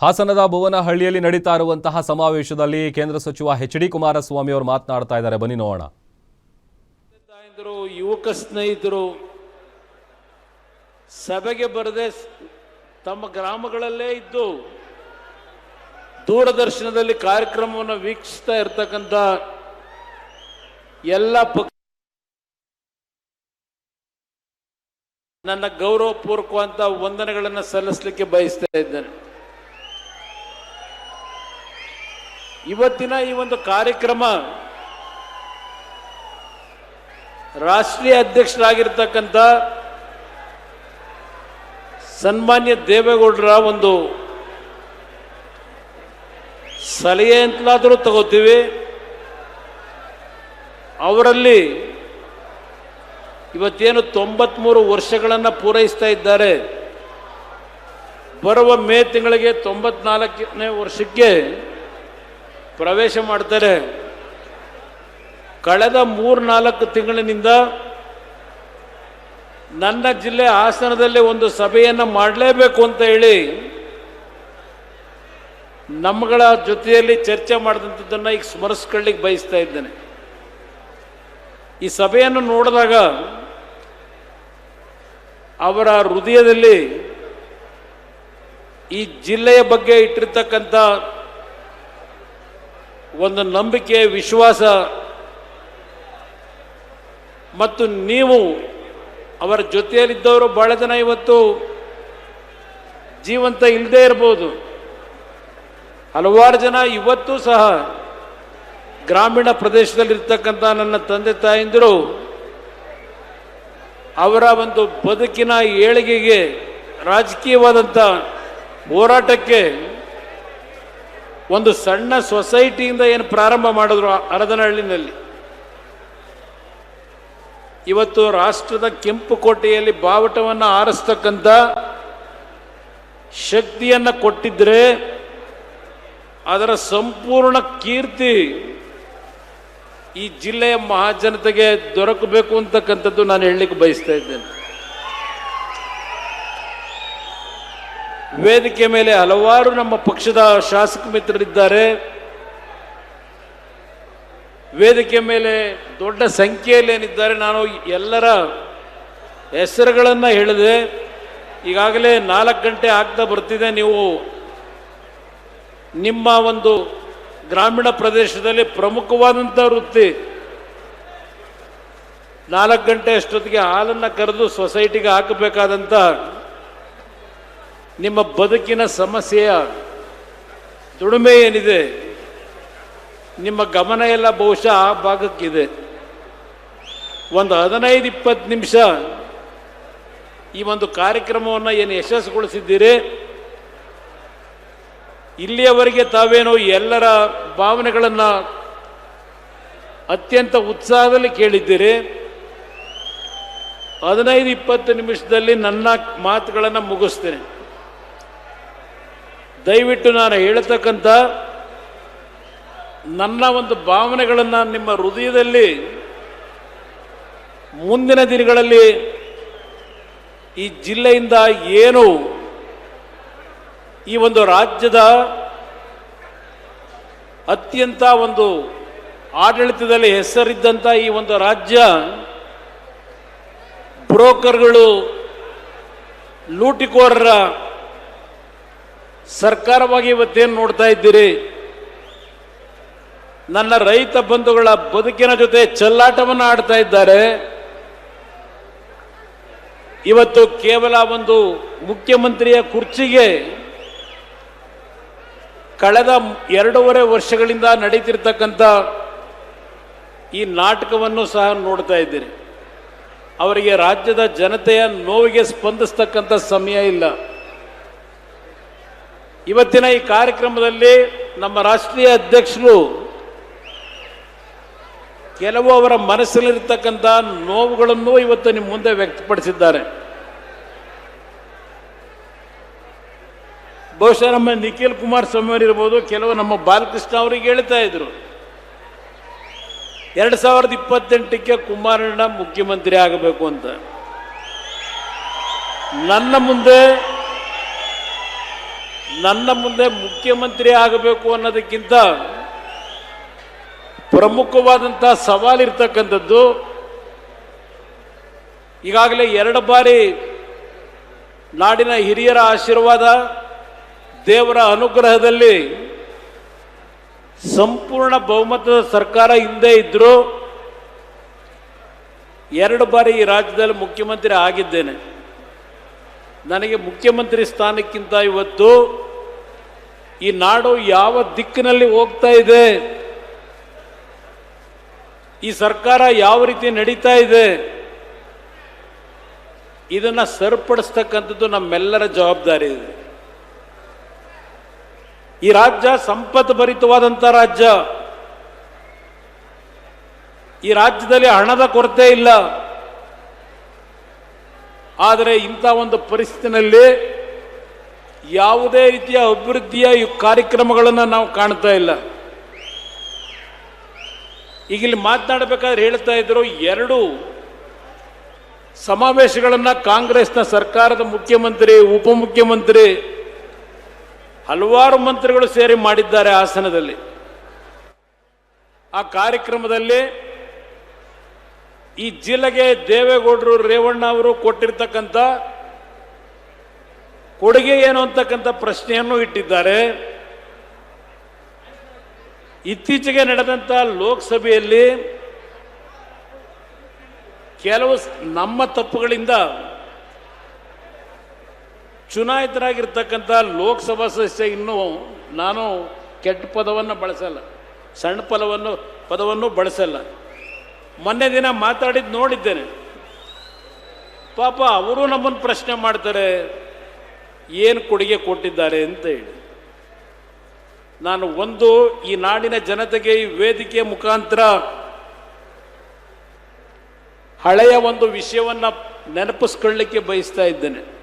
ಹಾಸನದ ಭುವನಹಳ್ಳಿಯಲ್ಲಿ ನಡೀತಾ ಇರುವಂತಹ ಸಮಾವೇಶದಲ್ಲಿ ಕೇಂದ್ರ ಸಚಿವ ಎಚ್ ಡಿ ಕುಮಾರಸ್ವಾಮಿ ಅವರು ಮಾತನಾಡ್ತಾ ಇದ್ದಾರೆ. ಬನ್ನಿ ನೋಡೋಣ. ಯುವಕ ಸ್ನೇಹಿತರು, ಸಭೆಗೆ ಬರದೆ ತಮ್ಮ ಗ್ರಾಮಗಳಲ್ಲೇ ಇದ್ದು ದೂರದರ್ಶನದಲ್ಲಿ ಕಾರ್ಯಕ್ರಮವನ್ನು ವೀಕ್ಷಿಸ್ತಾ ಇರ್ತಕ್ಕಂಥ ಎಲ್ಲ ನನ್ನ ಗೌರವಪೂರ್ವಕವಂತ ವಂದನೆಗಳನ್ನು ಸಲ್ಲಿಸಲಿಕ್ಕೆ ಬಯಸ್ತಾ ಇದ್ದೇನೆ. ಇವತ್ತಿನ ಈ ಒಂದು ಕಾರ್ಯಕ್ರಮ ರಾಷ್ಟ್ರೀಯ ಅಧ್ಯಕ್ಷರಾಗಿರ್ತಕ್ಕಂಥ ಸನ್ಮಾನ್ಯ ದೇವೇಗೌಡರ ಒಂದು ಸಲಹೆ ಅಂತಲಾದರೂ ತಗೋತೀವಿ. ಅವರಲ್ಲಿ ಇವತ್ತೇನು ತೊಂಬತ್ಮೂರು ವರ್ಷಗಳನ್ನು ಪೂರೈಸ್ತಾ ಇದ್ದಾರೆ. ಬರುವ ಮೇ ತಿಂಗಳಿಗೆ ತೊಂಬತ್ನಾಲ್ಕನೇ ವರ್ಷಕ್ಕೆ ಪ್ರವೇಶ ಮಾಡ್ತಾರೆ. ಕಳೆದ ಮೂರ್ನಾಲ್ಕು ತಿಂಗಳಿನಿಂದ ನನ್ನ ಜಿಲ್ಲೆ ಹಾಸನದಲ್ಲಿ ಒಂದು ಸಭೆಯನ್ನು ಮಾಡಲೇಬೇಕು ಅಂತ ಹೇಳಿ ನಮ್ಮಗಳ ಜೊತೆಯಲ್ಲಿ ಚರ್ಚೆ ಮಾಡಿದಂಥದ್ದನ್ನು ಈಗ ಸ್ಮರಿಸ್ಕೊಳ್ಳಿಕ್ಕೆ ಬಯಸ್ತಾ ಇದ್ದೇನೆ. ಈ ಸಭೆಯನ್ನು ನೋಡಿದಾಗ ಅವರ ಹೃದಯದಲ್ಲಿ ಈ ಜಿಲ್ಲೆಯ ಬಗ್ಗೆ ಇಟ್ಟಿರ್ತಕ್ಕಂಥ ಒಂದು ನಂಬಿಕೆ, ವಿಶ್ವಾಸ ಮತ್ತು ನೀವು ಅವರ ಜೊತೆಯಲ್ಲಿದ್ದವರು ಬಹಳ ಜನ ಇವತ್ತು ಜೀವಂತ ಇಲ್ಲದೇ ಇರ್ಬೋದು. ಹಲವಾರು ಜನ ಇವತ್ತು ಸಹ ಗ್ರಾಮೀಣ ಪ್ರದೇಶದಲ್ಲಿರ್ತಕ್ಕಂಥ ನನ್ನ ತಂದೆ ತಾಯಂದಿರು ಅವರ ಒಂದು ಬದುಕಿನ ಏಳಿಗೆಗೆ ರಾಜಕೀಯವಾದಂಥ ಹೋರಾಟಕ್ಕೆ ಒಂದು ಸಣ್ಣ ಸೊಸೈಟಿಯಿಂದ ಏನು ಪ್ರಾರಂಭ ಮಾಡಿದ್ರು ಅರದನಹಳ್ಳಿನಲ್ಲಿ ಇವತ್ತು ರಾಷ್ಟ್ರದ ಕೆಂಪು ಕೋಟೆಯಲ್ಲಿ ಬಾವುಟವನ್ನು ಆರಿಸ್ತಕ್ಕಂಥ ಶಕ್ತಿಯನ್ನು ಕೊಟ್ಟಿದ್ರೆ ಅದರ ಸಂಪೂರ್ಣ ಕೀರ್ತಿ ಈ ಜಿಲ್ಲೆಯ ಮಹಾಜನತೆಗೆ ದೊರಕಬೇಕು ಅಂತಕ್ಕಂಥದ್ದು ನಾನು ಹೇಳಲಿಕ್ಕೆ ಬಯಸ್ತಾ ಇದ್ದೇನೆ. ವೇದಿಕೆ ಮೇಲೆ ಹಲವಾರು ನಮ್ಮ ಪಕ್ಷದ ಶಾಸಕ ಮಿತ್ರರಿದ್ದಾರೆ. ವೇದಿಕೆ ಮೇಲೆ ದೊಡ್ಡ ಸಂಖ್ಯೆಯಲ್ಲಿ ಏನಿದ್ದಾರೆ ನಾನು ಎಲ್ಲರ ಹೆಸರುಗಳನ್ನು ಹೇಳಿದೆ. ಈಗಾಗಲೇ ನಾಲ್ಕು ಗಂಟೆ ಆಗ್ತಾ ಬರ್ತಿದೆ. ನೀವು ನಿಮ್ಮ ಒಂದು ಗ್ರಾಮೀಣ ಪ್ರದೇಶದಲ್ಲಿ ಪ್ರಮುಖವಾದಂಥ ವೃತ್ತಿ. ನಾಲ್ಕು ಗಂಟೆ ಅಷ್ಟೊತ್ತಿಗೆ ಹಾಲನ್ನು ಕರೆದು ಸೊಸೈಟಿಗೆ ಹಾಕಬೇಕಾದಂಥ ನಿಮ್ಮ ಬದುಕಿನ ಸಮಸ್ಯೆಯ ದುಡಿಮೆ ಏನಿದೆ, ನಿಮ್ಮ ಗಮನ ಎಲ್ಲ ಬಹುಶಃ ಆ ಭಾಗಕ್ಕಿದೆ. ಒಂದು ಹದಿನೈದು ಇಪ್ಪತ್ತು ನಿಮಿಷ ಈ ಒಂದು ಕಾರ್ಯಕ್ರಮವನ್ನು ಏನು ಯಶಸ್ಸುಗೊಳಿಸಿದ್ದೀರಿ? ಇಲ್ಲಿಯವರೆಗೆ ತಾವೇನು ಎಲ್ಲರ ಭಾವನೆಗಳನ್ನು ಅತ್ಯಂತ ಉತ್ಸಾಹದಲ್ಲಿ ಕೇಳಿದ್ದೀರಿ. ಹದಿನೈದು ಇಪ್ಪತ್ತು ನಿಮಿಷದಲ್ಲಿ ನನ್ನ ಮಾತುಗಳನ್ನು ಮುಗಿಸ್ತೇನೆ. ದಯವಿಟ್ಟು ನಾನು ಹೇಳತಕ್ಕಂಥ ನನ್ನ ಒಂದು ಭಾವನೆಗಳನ್ನು ನಿಮ್ಮ ಹೃದಯದಲ್ಲಿ ಮುಂದಿನ ದಿನಗಳಲ್ಲಿ ಈ ಜಿಲ್ಲೆಯಿಂದ ಏನು ಈ ಒಂದು ರಾಜ್ಯದ ಅತ್ಯಂತ ಒಂದು ಆಡಳಿತದಲ್ಲಿ ಹೆಸರಿದ್ದಂಥ ಈ ಒಂದು ರಾಜ್ಯ, ಬ್ರೋಕರ್ಗಳು, ಲೂಟಿಕೋರರ ಸರ್ಕಾರವಾಗಿ ಇವತ್ತೇನು ನೋಡ್ತಾ ಇದ್ದೀರಿ? ನನ್ನ ರೈತ ಬಂಧುಗಳ ಬದುಕಿನ ಜೊತೆ ಚೆಲ್ಲಾಟವನ್ನು ಆಡ್ತಾ ಇದ್ದಾರೆ. ಇವತ್ತು ಕೇವಲ ಒಂದು ಮುಖ್ಯಮಂತ್ರಿಯ ಕುರ್ಚಿಗೆ ಕಳೆದ ಎರಡೂವರೆ ವರ್ಷಗಳಿಂದ ನಡೀತಿರ್ತಕ್ಕಂಥ ಈ ನಾಟಕವನ್ನು ಸಹ ನೋಡ್ತಾ ಇದ್ದೀರಿ. ಅವರಿಗೆ ರಾಜ್ಯದ ಜನತೆಯ ನೋವಿಗೆ ಸ್ಪಂದಿಸ್ತಕ್ಕಂಥ ಸಮಯ ಇಲ್ಲ. ಇವತ್ತಿನ ಈ ಕಾರ್ಯಕ್ರಮದಲ್ಲಿ ನಮ್ಮ ರಾಷ್ಟ್ರೀಯ ಅಧ್ಯಕ್ಷರು ಕೆಲವು ಅವರ ಮನಸ್ಸಲ್ಲಿರ್ತಕ್ಕಂಥ ನೋವುಗಳನ್ನು ಇವತ್ತು ನಿಮ್ಮ ಮುಂದೆ ವ್ಯಕ್ತಪಡಿಸಿದ್ದಾರೆ. ಬಹುಶಃ ನಮ್ಮ ನಿಖಿಲ್ ಕುಮಾರ್ ಸ್ವಾಮಿ ಅವರಿರ್ಬೋದು ಕೆಲವು ನಮ್ಮ ಬಾಲಕೃಷ್ಣ ಅವರಿಗೆ ಹೇಳ್ತಾ ಇದ್ರು. ಎರಡು ಸಾವಿರದ ಇಪ್ಪತ್ತೆಂಟಕ್ಕೆ ಕುಮಾರಣ್ಣ ಮುಖ್ಯಮಂತ್ರಿ ಆಗಬೇಕು ಅಂತ. ನನ್ನ ಮುಂದೆ ನನ್ನ ಮುಂದೆ ಮುಖ್ಯಮಂತ್ರಿ ಆಗಬೇಕು ಅನ್ನೋದಕ್ಕಿಂತ ಪ್ರಮುಖವಾದಂಥ ಸವಾಲಿರ್ತಕ್ಕಂಥದ್ದು ಈಗಾಗಲೇ ಎರಡು ಬಾರಿ ನಾಡಿನ ಹಿರಿಯರ ಆಶೀರ್ವಾದ, ದೇವರ ಅನುಗ್ರಹದಲ್ಲಿ ಸಂಪೂರ್ಣ ಬಹುಮತದ ಸರ್ಕಾರ ಹಿಂದೆ ಇದ್ದರೂ ಎರಡು ಬಾರಿ ಈ ರಾಜ್ಯದಲ್ಲಿ ಮುಖ್ಯಮಂತ್ರಿ ಆಗಿದ್ದೇನೆ. ನನಗೆ ಮುಖ್ಯಮಂತ್ರಿ ಸ್ಥಾನಕ್ಕಿಂತ ಇವತ್ತು ಈ ನಾಡು ಯಾವ ದಿಕ್ಕಿನಲ್ಲಿ ಹೋಗ್ತಾ ಇದೆ? ಈ ಸರ್ಕಾರ ಯಾವ ರೀತಿ ನಡೀತಾ ಇದೆ? ಇದನ್ನ ಸರಿಪಡಿಸ್ತಕ್ಕಂಥದ್ದು ನಮ್ಮೆಲ್ಲರ ಜವಾಬ್ದಾರಿ ಇದೆ. ಈ ರಾಜ್ಯ ಸಂಪತ್ತು ಭರಿತವಾದಂಥ ರಾಜ್ಯ. ಈ ರಾಜ್ಯದಲ್ಲಿ ಹಣದ ಕೊರತೆ ಇಲ್ಲ. ಆದರೆ ಇಂಥ ಒಂದು ಪರಿಸ್ಥಿತಿನಲ್ಲಿ ಯಾವುದೇ ರೀತಿಯ ಅಭಿವೃದ್ಧಿಯ ಕಾರ್ಯಕ್ರಮಗಳನ್ನು ನಾವು ಕಾಣ್ತಾ ಇಲ್ಲ. ಈಗ ಇಲ್ಲಿ ಮಾತನಾಡಬೇಕಾದ್ರೆ ಹೇಳ್ತಾ ಇದ್ರು ಎರಡು ಸಮಾವೇಶಗಳನ್ನು ಕಾಂಗ್ರೆಸ್ನ ಸರ್ಕಾರದ ಮುಖ್ಯಮಂತ್ರಿ, ಉಪಮುಖ್ಯಮಂತ್ರಿ ಹಲವಾರು ಮಂತ್ರಿಗಳು ಸೇರಿ ಮಾಡಿದ್ದಾರೆ ಹಾಸನದಲ್ಲಿ. ಆ ಕಾರ್ಯಕ್ರಮದಲ್ಲಿ ಈ ಜಿಲ್ಲೆಗೆ ದೇವೇಗೌಡರು, ರೇವಣ್ಣ ಅವರು ಕೊಟ್ಟಿರ್ತಕ್ಕಂಥ ಕೊಡುಗೆ ಏನು ಅಂತಕ್ಕಂಥ ಪ್ರಶ್ನೆಯನ್ನು ಇಟ್ಟಿದ್ದಾರೆ. ಇತ್ತೀಚೆಗೆ ನಡೆದಂಥ ಲೋಕಸಭೆಯಲ್ಲಿ ಕೆಲವು ನಮ್ಮ ತಪ್ಪುಗಳಿಂದ ಚುನಾಯಿತರಾಗಿರ್ತಕ್ಕಂಥ ಲೋಕಸಭಾ ಸದಸ್ಯ ಇನ್ನೂ ನಾನು ಕೆಟ್ಟ ಪದವನ್ನು ಬಳಸಲ್ಲ, ಸಣ್ಣ ಪದವನ್ನು ಪದವನ್ನು ಬಳಸಲ್ಲ. ಮೊನ್ನೆ ದಿನ ಮಾತಾಡಿದ್ದು ನೋಡಿದ್ದೇನೆ. ಪಾಪ ಅವರು ನಮ್ಮನ್ನು ಪ್ರಶ್ನೆ ಮಾಡ್ತಾರೆ. ಏನು ಕೊಡುಗೆ ಕೊಟ್ಟಿದ್ದಾರೆ ಅಂತ ಹೇಳಿ. ನಾನು ಒಂದು, ಈ ನಾಡಿನ ಜನತೆಗೆ ಈ ವೇದಿಕೆ ಮುಖಾಂತರ ಹಳೆಯ ಒಂದು ವಿಷಯವನ್ನು ನೆನಪಿಸ್ಕೊಳ್ಳಿಕ್ಕೆ ಬಯಸ್ತಾ ಇದ್ದೇನೆ.